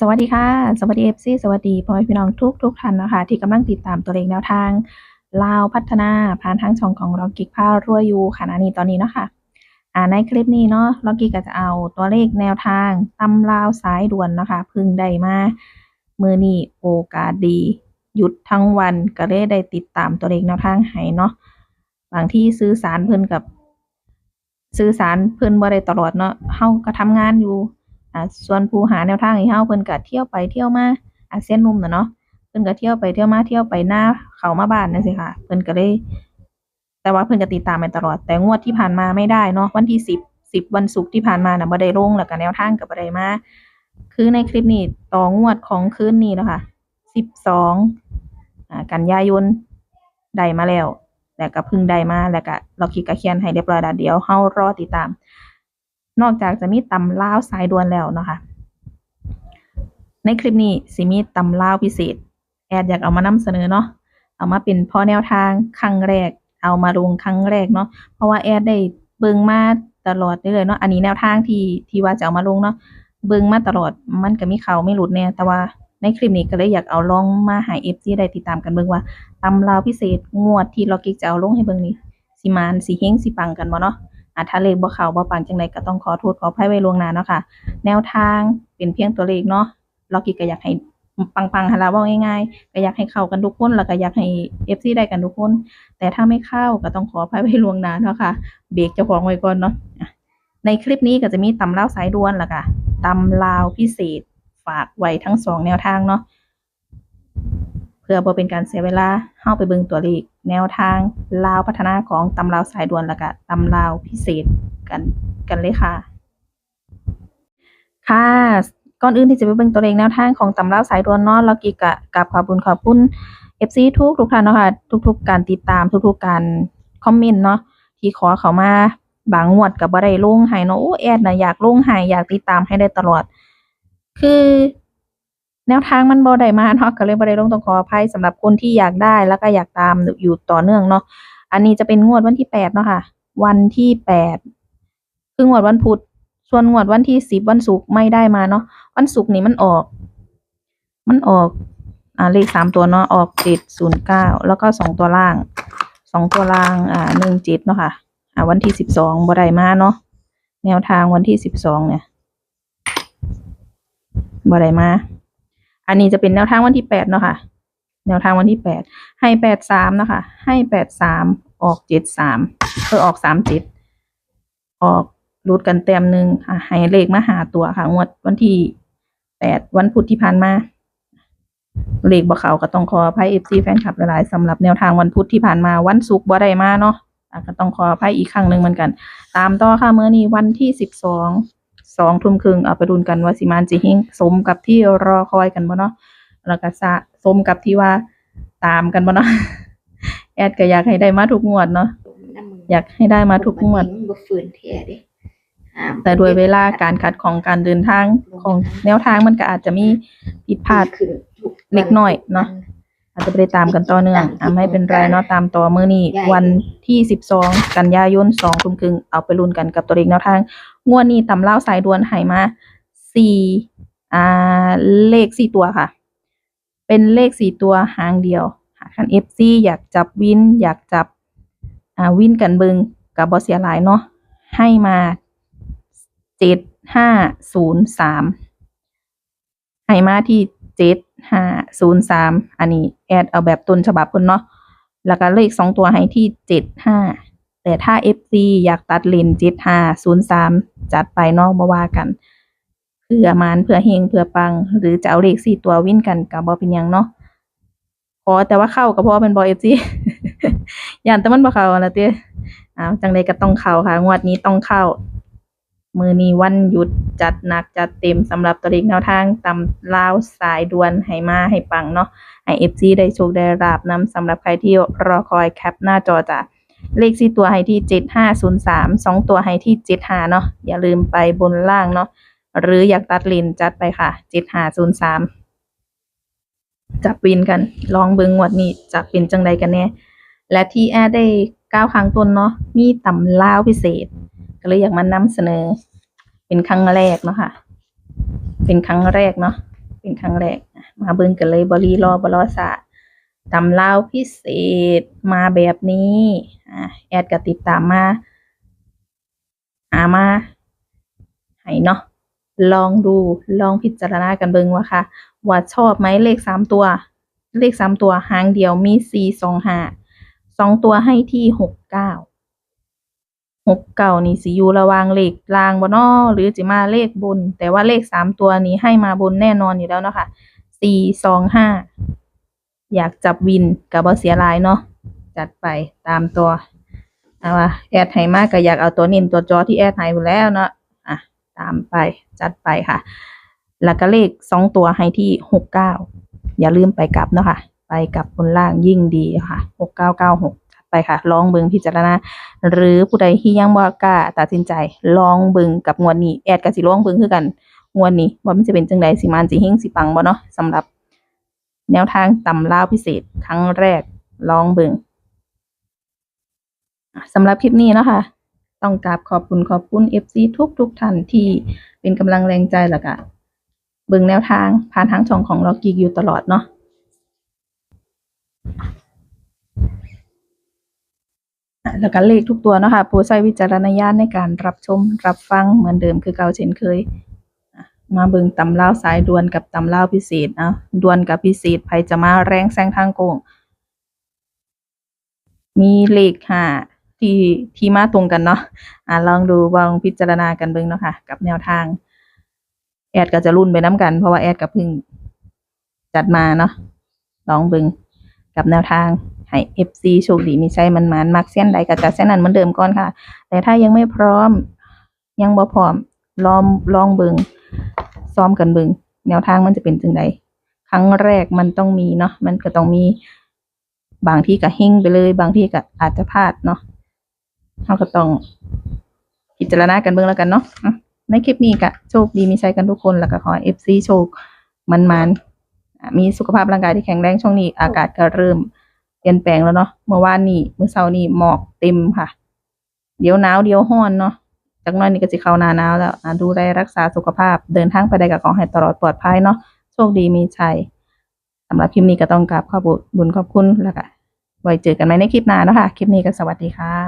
สวัสดีค่ะ สวัสดีเอฟซีสวัสดีพ่อแม่พี่น้องทุกทุกท่านนะคะ ที่กำลังติดตามตัวเลขแนวทางลาวพัฒนาผ่านทางช่องของเรากิกพารวยอยู่ขณะนี้ตอนนี้เนาะค่ะอ่าในคลิปนี้เนาะเรากิกก็จะเอาตัวเลขแนวทางตำลาวสายด่วนนะคะพึ่งได้มามือนี้โอกาสดี หยุดทั้งวันก็เลยได้ติดตามตัวเลขแนวทางให้เนาะบางที่ซื้อสารเพิ่นกับสื่อสารเพิ่นบ่ได้ตลอดเนาะเฮาก็ทำงานอยู่ อ่าส่วนผู้หาแนวทางให้เฮาเพิ่นก็เที่ยวไปเที่ยวมาอาเซียนนุ่มน่ะเนาะเพิ่นก็เที่ยวไปเที่ยวมาเที่ยวไปหน้าเขามาบ้านจังซี่ค่ะ เพิ่นก็เลย แต่ว่าเพิ่นก็ติดตามมาตลอด แต่งวดที่ผ่านมาไม่ได้เนาะวันที่10 10วันศุกร์ที่ผ่านมาน่ะบ่ได้ลงแล้วก็แนวทางก็บ่ได้มาคือในคลิปนี้ต่องวดของคืนนี้แล้วค่ะ12อ่ากันยายนได้มาแล้ว แล้วก็พิ่งได้มาแล้วก็เราคิดก็เขียนให้เรียบร้อยแล้วเดี๋ยวเฮารอติดตาม นอกจากจะมีตำลาวสายด่วนแล้วเนาะคะในคลิปนี้สิมีตำลาวพิเศษ แอดอยากเอามานำเสนอเนาะเอามาเป็นพ่อแนวทางครั้งแรก เอามาลงครั้งแรกเนาะเพราะว่าแอดได้เบิ่งมาตลอดเลยเนาะอันนี้แนวทางที่ที่ว่าจะเอามาลงเนาะเบิ่งมาตลอดมันก็มีเขาไม่หลุดแน่แต่ว่าในคลิปนี้ก็เลยอยากเอาลองมาให้ FC ได้ติดตามกันเบิ่งว่าตำลาวพิเศษงวดที่เรากิกจะเอาลงให้เบิ่งนี้สิมานสิเฮงสิปังกันบ่เนาะ อะถ้าเลขบ่เข้าบ่ปังจังไดก็ต้องขอโทษขออภัยไว้ล่วงหน้าเนาะค่ะ แนวทางเป็นเพียงตัวเลขเนาะเรากิก็อยากให้ปังๆหั่นล่ะว้าง่ายๆก็อยากให้เข้ากันทุกคนแล้วก็อยากให้ FC ได้กันทุกคน แต่ถ้าไม่เข้าก็ต้องขออภัยไว้ล่วงหน้าเนาะค่ะ เบรกเจ้าของไว้ก่อนเนาะในคลิปนี้ก็จะมีตำลาวสายด่วนแล้วก็ตำลาวพิเศษฝากไว้ทั้งสองแนวทางเนาะ เพื่อบ่เป็นการเสียเวลาเฮาไปเบิ่งตัวเลขแนวทางลาวพัฒนาของตำลาวสายด่วนแล้วก็ตำลาวพิเศษกันกันเลยค่ะ ค่ะก่อนอื่นที่จะไปเบิ่งตัวเลขแนวทางของตำลาวสายด่วนเนาะเรากิกะกับขอบคุณขอบคุณ FC ทุกทุกท่านเนาะค่ะทุก ๆ การติดตามทุกๆการคอมเมนต์เนาะที่ขอเขามาบางงวดก็บ่ได้ลงให้เนาะโอ้แอดน่ะอยากลงให้อยากติดตามให้ได้ตลอด คือ แนวทางมันบ่ได้มาเนาะก็เลยบ่ได้ลงต้องขออภัยสำหรับคนที่อยากได้แล้วก็อยากตามอยู่ต่อเนื่องเนาะอันนี้จะเป็นงวดวันที่แปดเนาะค่ะ วันที่แปดคืองวดวันพุธส่วนงวดวันที่สิบวันศุกร์ไม่ได้มาเนาะวันศุกร์นี่มันออก มันออกอ่าเลขสามตัวเนาะออกเจ็ดศูนย์เก้าแล้วก็สองตัวล่างสองตัวล่างอ่าหนึ่งเจ็ดเนาะค่ะ อ่า วันที่สิบสองบ่ได้มาเนาะแนวทางวันที่สิบสองเนี่ยบ่ได้มา อันนี้จะเป็นแนวทางวันที่แปดเนาะค่ะ แนวทางวันที่แปดให้แปดสามเนาะคะให้แปดสามออกเจ็ดสามเออออกสามเจ็ดออกรูดกันแต้มหนึ่งอะให้เลขมาหาตัวค่ะ งวดวันที่แปดวันพุธที่ผ่านมา เลขบ่เขาก็ต้องขออภัยเอฟซีแฟนคลับหลายๆสำหรับแนวทางวันพุธที่ผ่านมาวันศุกร์บ่ได้มาเนาะอะก็ต้องขออภัยอีกครั้งหนึ่งเหมือนกัน ตามต่อค่ะเมื่อนี้วันที่สิบสอง สองทุ่มครึ่งเอาไปดุนกันว่าสิมานจิเฮงสมกับที่รอคอยกันบ่เนาะแล้วก็สะสมกับที่ว่าตามกันบ่เนาะแอดก็อยากให้ได้มาทุกงวดเนาะอยากให้ได้มาทุกงวดมันบ่ฝืนแท้เด้ห้ามแต่ด้วยเวลาการคัดของการเดินทางของแนวทางมันก็อาจจะมีผิดพลาดขึ้นทุวัเล็กน้อยเนาะ อาจจะไม่ได้ตามกันต่อเนื่องอะไม่เป็นไรเนาะตามต่อมื้อนี้วันที่สิบสองกันยายนสองทุ่มครึ่งเอาไปลุ้นกันกับตัวเลขแนวทาง งวดนี้ตำเล่าวสายด่วนให้มาสี่อ่าเลขสี่ตัวค่ะ เป็นเลขสี่ตัวหางเดียวหากท่านเอฟซีอยากจับวิน อยากจับอ่าวินกันเบิงกับบอเสียหลายเนาะให้มาเจ็ดห้าศูนย์สามให้มาที่เจ็ดห้าศูนย์สามอันนี้แอ ดเอาแบบต้นฉบับเพิ่นเนาะแล้วก็เลขสองตัวให้ที่เจ็ดห้าแต่ถ้า FC อยากตัดเลนเจ็ดห้าศูนย์สามจัดไปนอกบ่ว่ากันเพื่อมานเพื่อเฮงเพื่อปัง หรือจะเอาเลขสี่ตัววิ่นกันกับ่เป็นยังเนาะขอแต่ว่าเข้าก็เพราะว่าเป็นบอย FC ย่านแต่มันบ่เข้าละเต้อ้าวจังใดก็ต้องเข้าค่ะ งวดนี้ต้องเข้า มือนี้วันหยุดจัดหนักจัดเต็มสำหรับตัวเลขแนวทางตำลาวสายด่วนให้มาให้ปังเนาะให้ FC ได้โชคได้ราบนำสำหรับใครที่รอคอยแคปหน้าจอจ้ะเลขสี่ตัวให้ที่เจ็ดห้าศูนย์สามสองตัวให้ที่เจ็ดห้าเนาะอย่าลืมไปบนล่างเนาะหรืออยากตัดเลนจัดไปค่ะเจ็ดห้าศูนย์สามจับวินกัน ลองเบิงงวดนี้จะเป็นจังใดกันแน่และที่แอดได้ก้าวครั้งต้นเนาะมีตำลาวพิเศษ ก็เลยอยากมานำเสนอ เป็นครั้งแรกเนาะค่ะ เป็นครั้งแรกเนาะเป็นครั้งแรกมาเบิ่งกันเลยบรีรอบรอสะตำเลาพิเศษมาแบบนี้อะแอดก็ติดตามมาหามาให้เนาะลองดูลองพิจารณากันเบิ่งว่าค่ะ ว่าชอบไหมเลขสามตัว เลขสามตัวหางเดียวมีสี่สองห้าสองตัวให้ที่หกเก้า หกเก้านี่สิอยู่ระหว่างเลขลางบ่นอหรือจะมาเลขบน แต่ว่าเลขสามตัวนี้ให้มาบนแน่นอนอยู่แล้วเนาะค่ะสี่สองห้าอยากจับวินกับบ่เสียรายเนาะจัดไปตามตัวเอาว่าแอดให้มากก็อยากเอาตัวน้นตัวจอที่แอดให้อยู่แล้วเนาะอะตามไปจัดไปค่ะ แล้วก็เลขสองตัวให้ที่หกเก้าอย่าลืมไปกลับเนาะค่ะ ไปกลับบนล่างยิ่งดีค่ะหกเก้าเก้าหก ไปค่ะ ลองเบิงพิจารณา หรือผู้ใดที่ยังบ่กล้าตัดสินใจ ลองเบิงกับงวดนี้ แอดก็สิลองเบิงคือกันงวดนี้ว่ามันจะเป็นจังไดสิมานสิเฮงสิปังบ่เนาะสำหรับแนวทางตำลาพิเศษครั้งแรกลองเบิงอะสำหรับคลิปนี้เนาะค่ะต้องกราบขอบคุณขอบคุณ FC ทุกทุกท่านที่เป็นกำลังแรงใจแล้วก็เบิ่งแนวทางผ่านทางช่องของล็อกกิกอยู่ตลอดเนาะอะ แล้วก็เลขทุกตัวเนาะค่ะโปรดใช้วิจารณญาณในการรับชมรับฟังเหมือนเดิมคือเก่าเช่นเคย มาเบิงตำเล่าวสายดวนกับตำเล่าวพิเศษนะดวนกับพิเศษไผจะมาแรงแซงทางโกง มีเลขห้าที่ที่มาตรงกันเนาะอะลองดูลองพิจารณากันเบิงเนาะค่ะ กับแนวทาง แอดก็จะรุ่นไปน้ำกัน เพราะว่าแอดกับพิ่งจัดมาเนาะลองเบิงกับแนวทาง ให้ FC โชคดีมีใช้มันมันมักเส้นใดก็จะเส้นนั้นเหมือนเดิมก่อนค่ะ แต่ถ้ายังไม่พร้อมยังบ่พร้อมลองลองเบิงซ้อมกันเบิงแนวทางมันจะเป็นจังใดครั้งแรกมันต้องมีเนาะมันก็ต้องมีบางที่ก็เฮงไปเลย บางที่ก็อาจจะพลาดเนาะเราก็ต้องพิจารณากันเบิ่งแล้วกันเนาะในคลิปนี้ก็โชคดีมีชัยกันทุกคน แล้วก็ขอเอฟซีโชคมันมันมีสุขภาพร่างกายที่แข็งแรงช่วงนี้อากาศก็เริ่ม เปลี่ยนแปลงแล้วเนาะเมื่อวานนี้เมื่อเช้านี้หมอกเต็มค่ะ เดี๋ยวหนาวเดี๋ยวห้อนเนาะจากหน้อยนี่ก็จะเข้าหน้าหนาวแล้วอะดูแลรักษาสุขภาพ เดินทางไปได้กับของให้ตลอดปลอดภัยเนาะโชคดีมีชัยสำหรับคลิปนี้ก็ต้องกราบขอบบุญขอบคุณแล้วก็ไว้เจอกันไหมในคลิปหน้าเนาะค่ะคลิปนี้ก็สวัสดีค่ะ